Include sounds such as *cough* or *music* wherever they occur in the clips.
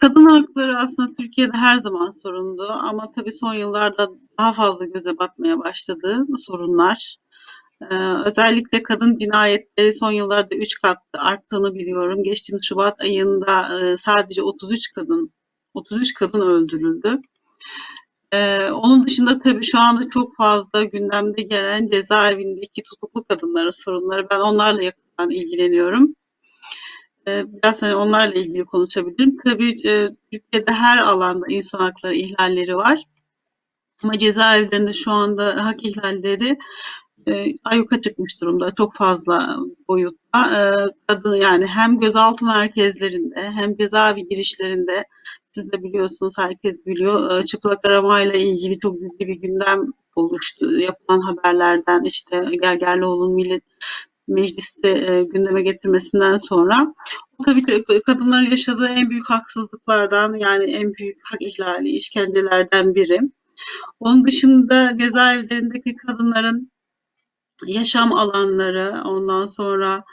Kadın hakları aslında Türkiye'de her zaman sorundu ama tabii son yıllarda daha fazla göze batmaya başladı sorunlar. Ee, özellikle kadın cinayetleri son yıllarda 3 kat arttığını biliyorum. Geçtiğimiz Şubat ayında e, sadece 33 kadın 33 kadın öldürüldü. Ee, onun dışında tabii şu anda çok fazla gündemde gelen cezaevindeki tutuklu kadınların sorunları. Ben onlarla yakından ilgileniyorum. Ee, biraz hani onlarla ilgili konuşabilirim. Tabii e, Türkiye'de her alanda insan hakları ihlalleri var. Ama cezaevlerinde şu anda hak ihlalleri e, ayyuka çıkmış durumda çok fazla boyutta. E, kadın yani hem gözaltı merkezlerinde hem cezaevi girişlerinde siz de biliyorsunuz herkes biliyor e, çıplak aramayla ilgili çok büyük bir gündem oluştu. Yapılan haberlerden işte Gergerlioğlu'nun millet mecliste e, gündeme getirmesinden sonra o tabii kadınların yaşadığı en büyük haksızlıklardan yani en büyük hak ihlali, işkencelerden biri. Onun dışında cezaevlerindeki kadınların yaşam alanları, ondan sonra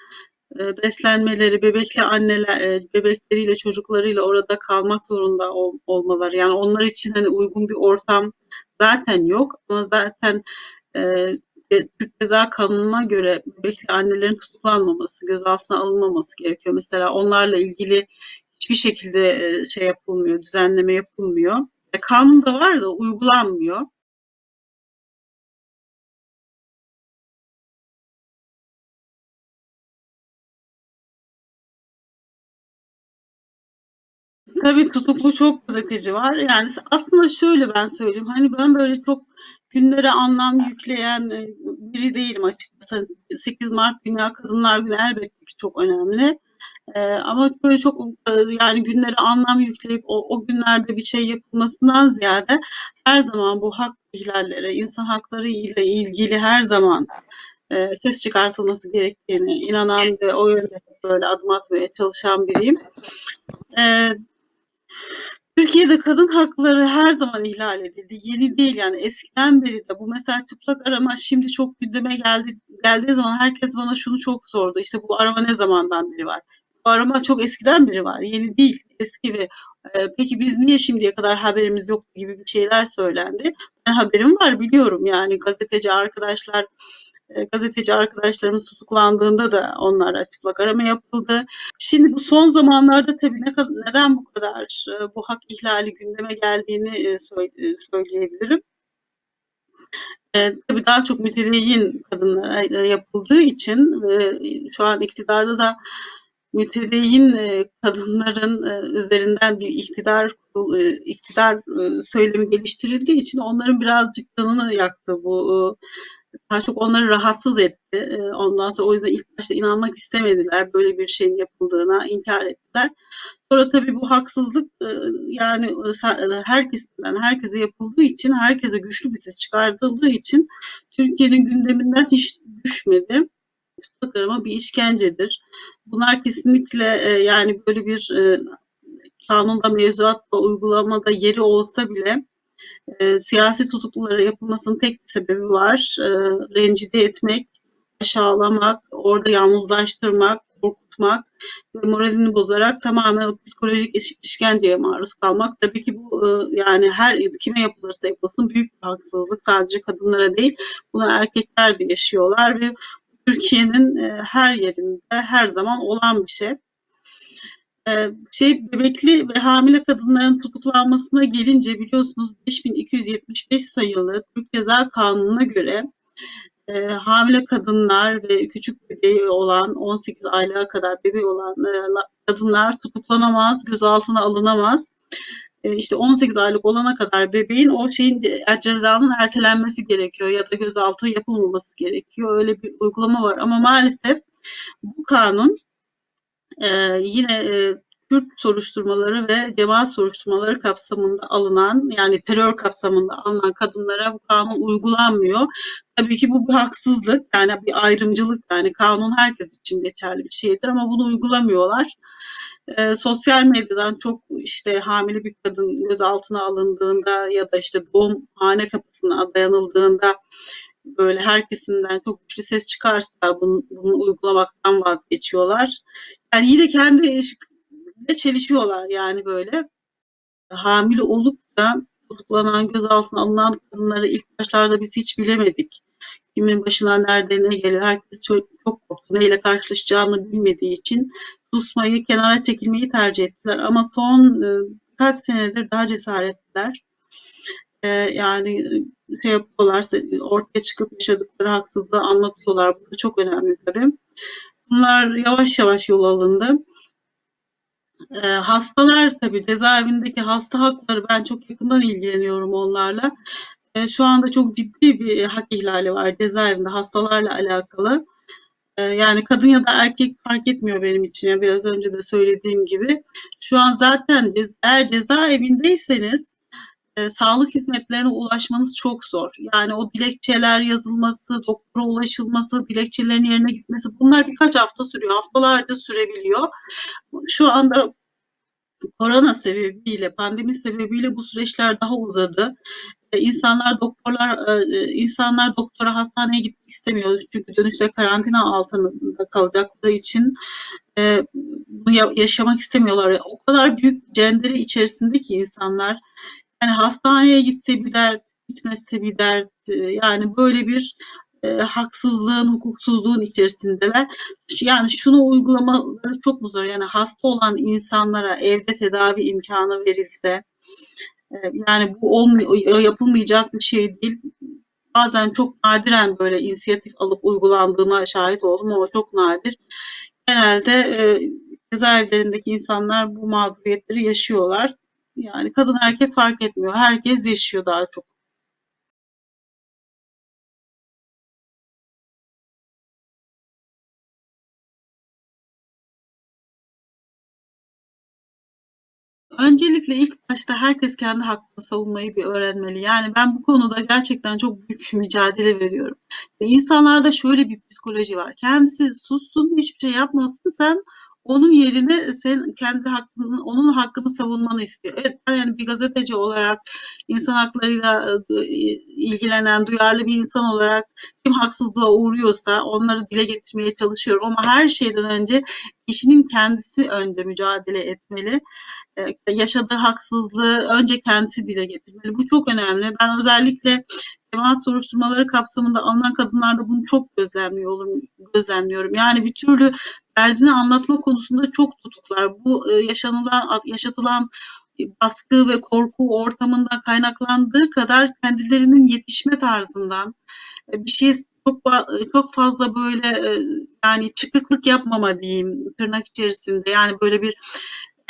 e, beslenmeleri, bebekli anneler, e, bebekleriyle, çocuklarıyla orada kalmak zorunda ol, olmaları. Yani onlar için hani uygun bir ortam zaten yok ama zaten e, Türk Ceza Kanunu'na göre bebekli annelerin tutuklanmaması, gözaltına alınmaması gerekiyor. Mesela onlarla ilgili hiçbir şekilde e, şey yapılmıyor, düzenleme yapılmıyor. E, kanunda var da uygulanmıyor. Tabii tutuklu çok gazeteci var. Yani aslında şöyle ben söyleyeyim. Hani ben böyle çok günlere anlam yükleyen e, biri değilim açıkçası. 8 Mart Dünya Kadınlar Günü elbette ki çok önemli. Ee, ama böyle çok e, yani günlere anlam yükleyip o, o günlerde bir şey yapılmasından ziyade her zaman bu hak ihlalleri, insan hakları ile ilgili her zaman e, ses çıkartılması gerektiğini inanan ve o yönde böyle adım atmaya çalışan biriyim. Ee, Türkiye'de kadın hakları her zaman ihlal edildi. Yeni değil yani eskiden beri de bu mesela çıplak arama şimdi çok gündeme geldi geldiği zaman herkes bana şunu çok sordu. İşte bu arama ne zamandan beri var? Bu arama çok eskiden beri var. Yeni değil, eski ve e, peki biz niye şimdiye kadar haberimiz yok gibi bir şeyler söylendi. Ben haberim var biliyorum yani gazeteci arkadaşlar e, gazeteci arkadaşlarımız tutuklandığında da onlara çıplak arama yapıldı. Şimdi bu son zamanlarda tabii ne neden bu kadar e, bu hak ihlali gündeme geldiğini e, söyleyebilirim. E, tabii daha çok mütedeyyin kadınlara yapıldığı için ve şu an iktidarda da mütedeyyin kadınların üzerinden bir iktidar iktidar söylemi geliştirildiği için onların birazcık canını yaktı bu daha çok onları rahatsız etti. Ondan sonra o yüzden ilk başta inanmak istemediler böyle bir şeyin yapıldığına, inkar ettiler. Sonra tabii bu haksızlık yani herkesten herkese yapıldığı için, herkese güçlü bir ses çıkartıldığı için Türkiye'nin gündeminden hiç düşmedi. Tutak arama bir işkencedir. Bunlar kesinlikle yani böyle bir kanunda mevzuatta uygulamada yeri olsa bile e, siyasi tutuklulara yapılmasının tek bir sebebi var. E, rencide etmek, aşağılamak, orada yalnızlaştırmak, korkutmak ve moralini bozarak tamamen psikolojik işkenceye maruz kalmak. Tabii ki bu e, yani her kime yapılırsa yapılsın büyük bir haksızlık. Sadece kadınlara değil, bunu erkekler de yaşıyorlar ve Türkiye'nin e, her yerinde her zaman olan bir şey. Ee, şey bebekli ve hamile kadınların tutuklanmasına gelince biliyorsunuz 5275 sayılı Türk Ceza Kanunu'na göre e, hamile kadınlar ve küçük bebeği olan 18 aylığa kadar bebeği olan e, kadınlar tutuklanamaz, gözaltına alınamaz. E, işte 18 aylık olana kadar bebeğin o şeyin e, cezanın ertelenmesi gerekiyor ya da gözaltı yapılmaması gerekiyor. Öyle bir uygulama var ama maalesef bu kanun ee, yine e, Kürt soruşturmaları ve cemaat soruşturmaları kapsamında alınan yani terör kapsamında alınan kadınlara bu kanun uygulanmıyor. Tabii ki bu bir haksızlık yani bir ayrımcılık yani kanun herkes için geçerli bir şeydir ama bunu uygulamıyorlar. E, sosyal medyadan çok işte hamile bir kadın gözaltına alındığında ya da işte doğum hane kapısına dayanıldığında böyle herkesinden çok güçlü ses çıkarsa bunu, bunu uygulamaktan vazgeçiyorlar. Yani yine kendi çelişiyorlar yani böyle. Hamile olup da tutuklanan, gözaltına alınan kadınları ilk başlarda biz hiç bilemedik. Kimin başına nerede ne geliyor herkes çok, çok korktu. Neyle karşılaşacağını bilmediği için susmayı, kenara çekilmeyi tercih ettiler. Ama son e, birkaç senedir daha cesaretliler. E, yani e, şey yapıyorlar, ortaya çıkıp yaşadıkları haksızlığı anlatıyorlar. Bu da çok önemli tabii. Bunlar yavaş yavaş yol alındı. E, hastalar tabii cezaevindeki hasta hakları ben çok yakından ilgileniyorum onlarla. E, şu anda çok ciddi bir hak ihlali var cezaevinde hastalarla alakalı. E, yani kadın ya da erkek fark etmiyor benim için. Biraz önce de söylediğim gibi. Şu an zaten eğer cezaevindeyseniz e, sağlık hizmetlerine ulaşmanız çok zor. Yani o dilekçeler yazılması, doktora ulaşılması, dilekçelerin yerine gitmesi bunlar birkaç hafta sürüyor. Haftalarca sürebiliyor. Şu anda korona sebebiyle, pandemi sebebiyle bu süreçler daha uzadı. E, insanlar doktorlar e, e, insanlar doktora hastaneye gitmek istemiyor çünkü dönüşte karantina altında kalacakları için bunu yaşamak istemiyorlar. O kadar büyük cenderi içerisinde ki insanlar yani hastaneye gitse bir dert, gitmezse bir dert. Yani böyle bir e, haksızlığın, hukuksuzluğun içerisindeler. Yani şunu uygulamaları çok mu zor? Yani hasta olan insanlara evde tedavi imkanı verilse, e, yani bu olmuyor, yapılmayacak bir şey değil. Bazen çok nadiren böyle inisiyatif alıp uygulandığına şahit oldum ama çok nadir. Genelde e, cezaevlerindeki insanlar bu mağduriyetleri yaşıyorlar. Yani kadın erkek fark etmiyor. Herkes yaşıyor daha çok. Öncelikle ilk başta herkes kendi hakkını savunmayı bir öğrenmeli. Yani ben bu konuda gerçekten çok büyük mücadele veriyorum. Ve insanlarda şöyle bir psikoloji var. Kendisi sussun, hiçbir şey yapmasın, sen onun yerine sen kendi hakkını, onun hakkını savunmanı istiyor. Evet ben yani bir gazeteci olarak insan haklarıyla e, ilgilenen duyarlı bir insan olarak kim haksızlığa uğruyorsa onları dile getirmeye çalışıyorum ama her şeyden önce kişinin kendisi önde mücadele etmeli. Ee, yaşadığı haksızlığı önce kendisi dile getirmeli. Bu çok önemli. Ben özellikle demans soruşturmaları kapsamında alınan kadınlarda bunu çok gözlemliyorum. gözlemliyorum. Yani bir türlü derdini anlatma konusunda çok tutuklar. Bu e, yaşanılan, yaşatılan baskı ve korku ortamından kaynaklandığı kadar kendilerinin yetişme tarzından e, bir şey çok çok fazla böyle e, yani çıkıklık yapmama diyeyim tırnak içerisinde yani böyle bir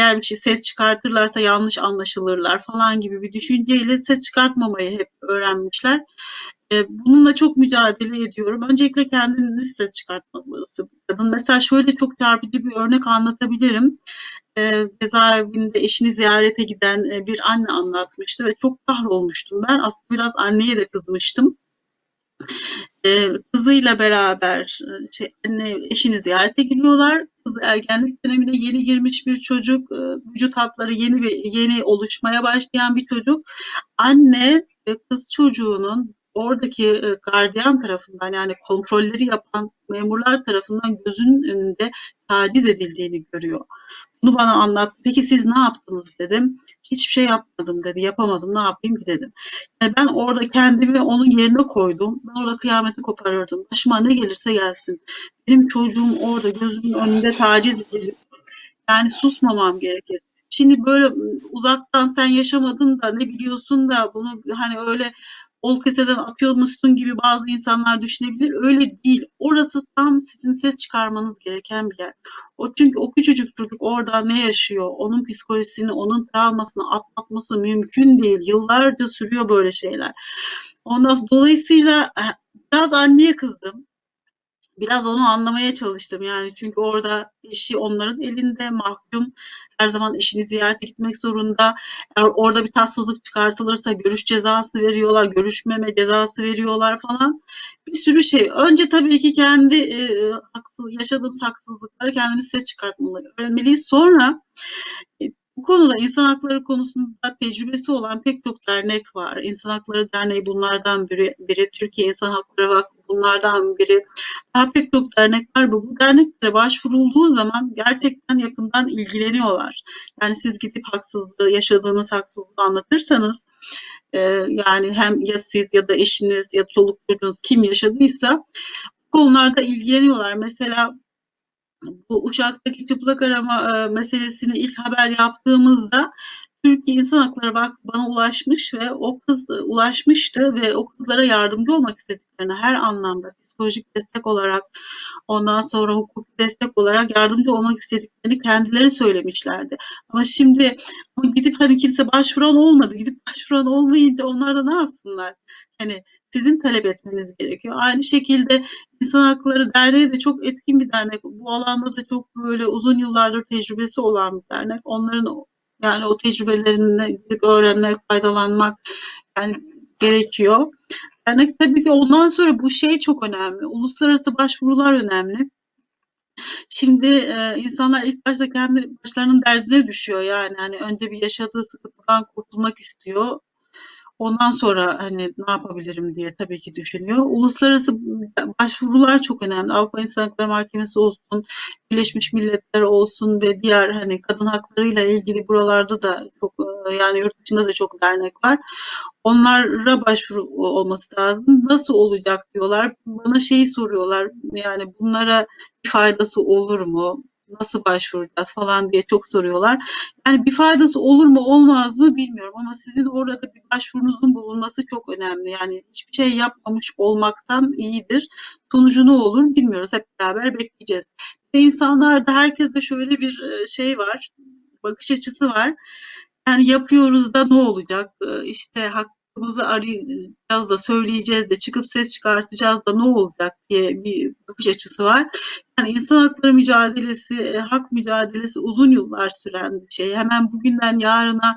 eğer bir şey ses çıkartırlarsa yanlış anlaşılırlar falan gibi bir düşünceyle ses çıkartmamayı hep öğrenmişler. E, bununla çok mücadele ediyorum. Öncelikle kendini ses çıkartması. Kadın mesela şöyle çok çarpıcı bir örnek anlatabilirim. E, cezaevinde eşini ziyarete giden e, bir anne anlatmıştı ve çok kahrolmuştum. Ben aslında biraz anneye de kızmıştım. Ee, kızıyla beraber şey, anne, eşini ziyarete gidiyorlar. Kız ergenlik dönemine yeni girmiş bir çocuk, e, vücut hatları yeni yeni oluşmaya başlayan bir çocuk. Anne ve kız çocuğunun oradaki e, gardiyan tarafından yani kontrolleri yapan memurlar tarafından gözünün önünde taciz edildiğini görüyor. Bunu bana anlat. Peki siz ne yaptınız dedim. Hiçbir şey yapmadım dedi. Yapamadım ne yapayım ki dedim. Yani ben orada kendimi onun yerine koydum. Ben orada kıyameti koparırdım. Başıma ne gelirse gelsin. Benim çocuğum orada gözümün önünde taciz edilip yani susmamam gerekir. Şimdi böyle uzaktan sen yaşamadın da ne biliyorsun da bunu hani öyle ol keseden atıyormuşsun gibi bazı insanlar düşünebilir. Öyle değil. Orası tam sizin ses çıkarmanız gereken bir yer. O çünkü o küçücük çocuk orada ne yaşıyor? Onun psikolojisini, onun travmasını atlatması mümkün değil. Yıllarca sürüyor böyle şeyler. Ondan dolayısıyla eh, biraz anneye kızdım. Biraz onu anlamaya çalıştım yani çünkü orada eşi onların elinde mahkum. Her zaman eşini ziyarete gitmek zorunda. Eğer orada bir tatsızlık çıkartılırsa görüş cezası veriyorlar, görüşmeme cezası veriyorlar falan. Bir sürü şey. Önce tabii ki kendi e, haksız, yaşadığımız haksızlıkları kendimiz ses çıkartmalı öğrenmeliyiz. Sonra e, bu konuda insan hakları konusunda tecrübesi olan pek çok dernek var. İnsan Hakları Derneği bunlardan biri. biri Türkiye İnsan Hakları Vakfı bunlardan biri. Daha pek çok dernek var. Bu, bu derneklere başvurulduğu zaman gerçekten yakından ilgileniyorlar. Yani siz gidip haksızlığı, yaşadığınız haksızlığı anlatırsanız e, yani hem ya siz ya da eşiniz ya çoluk çocuğunuz kim yaşadıysa konularda ilgileniyorlar. Mesela bu uçaktaki çıplak arama e, meselesini ilk haber yaptığımızda Türkiye İnsan Hakları Vakfı bana ulaşmış ve o kız e, ulaşmıştı ve o kızlara yardımcı olmak istediklerini her anlamda psikolojik destek olarak ondan sonra hukuki destek olarak yardımcı olmak istediklerini kendileri söylemişlerdi. Ama şimdi ama gidip hani kimse başvuran olmadı. Gidip *laughs* başvuran olmayınca onlar da ne yapsınlar? Hani sizin talep etmeniz gerekiyor. Aynı şekilde İnsan Hakları Derneği de çok etkin bir dernek. Bu alanda da çok böyle uzun yıllardır tecrübesi olan bir dernek. Onların yani o tecrübelerini gidip öğrenmek, faydalanmak yani gerekiyor. Dernek tabii ki ondan sonra bu şey çok önemli. Uluslararası başvurular önemli. Şimdi e, insanlar ilk başta kendi başlarının derdine düşüyor yani hani önce bir yaşadığı sıkıntıdan kurtulmak istiyor. Ondan sonra hani ne yapabilirim diye tabii ki düşünüyor. Uluslararası başvurular çok önemli. Avrupa İnsan Hakları Mahkemesi olsun, Birleşmiş Milletler olsun ve diğer hani kadın haklarıyla ilgili buralarda da çok e, yani yurt dışında da çok dernek var. Onlara başvuru olması lazım. Nasıl olacak diyorlar. Bana şeyi soruyorlar. Yani bunlara bir faydası olur mu? Nasıl başvuracağız falan diye çok soruyorlar. Yani bir faydası olur mu olmaz mı bilmiyorum ama sizin orada bir başvurunuzun bulunması çok önemli. Yani hiçbir şey yapmamış olmaktan iyidir. Sonucu ne olur bilmiyoruz. Hep beraber bekleyeceğiz. Ve insanlarda herkeste şöyle bir e, şey var. Bakış açısı var. Yani yapıyoruz da ne olacak? E, İşte hakkımızı arayacağız da söyleyeceğiz de çıkıp ses çıkartacağız da ne olacak diye bir bakış açısı var. Yani insan hakları mücadelesi, e, hak mücadelesi uzun yıllar süren bir şey. Hemen bugünden yarına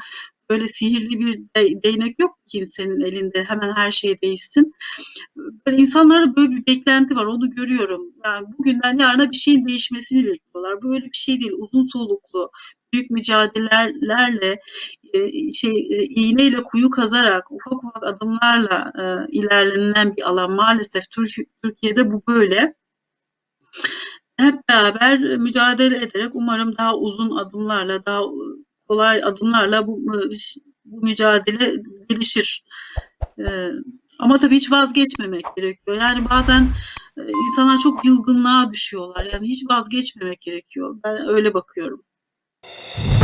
böyle sihirli bir de, değnek yok ki kimsenin elinde hemen her şey değişsin. Böyle insanlarda böyle bir beklenti var onu görüyorum. Yani bugünden yarına bir şeyin değişmesini bekliyorlar. Böyle bir şey değil uzun soluklu büyük mücadelelerle e, şey e, iğneyle kuyu kazarak ufak ufak adımlarla e, ilerlenen bir alan maalesef Türk, Türkiye'de bu böyle hep beraber mücadele ederek umarım daha uzun adımlarla, daha kolay adımlarla bu, bu mücadele gelişir. Ama tabii hiç vazgeçmemek gerekiyor. Yani bazen insanlar çok yılgınlığa düşüyorlar. Yani hiç vazgeçmemek gerekiyor. Ben öyle bakıyorum. you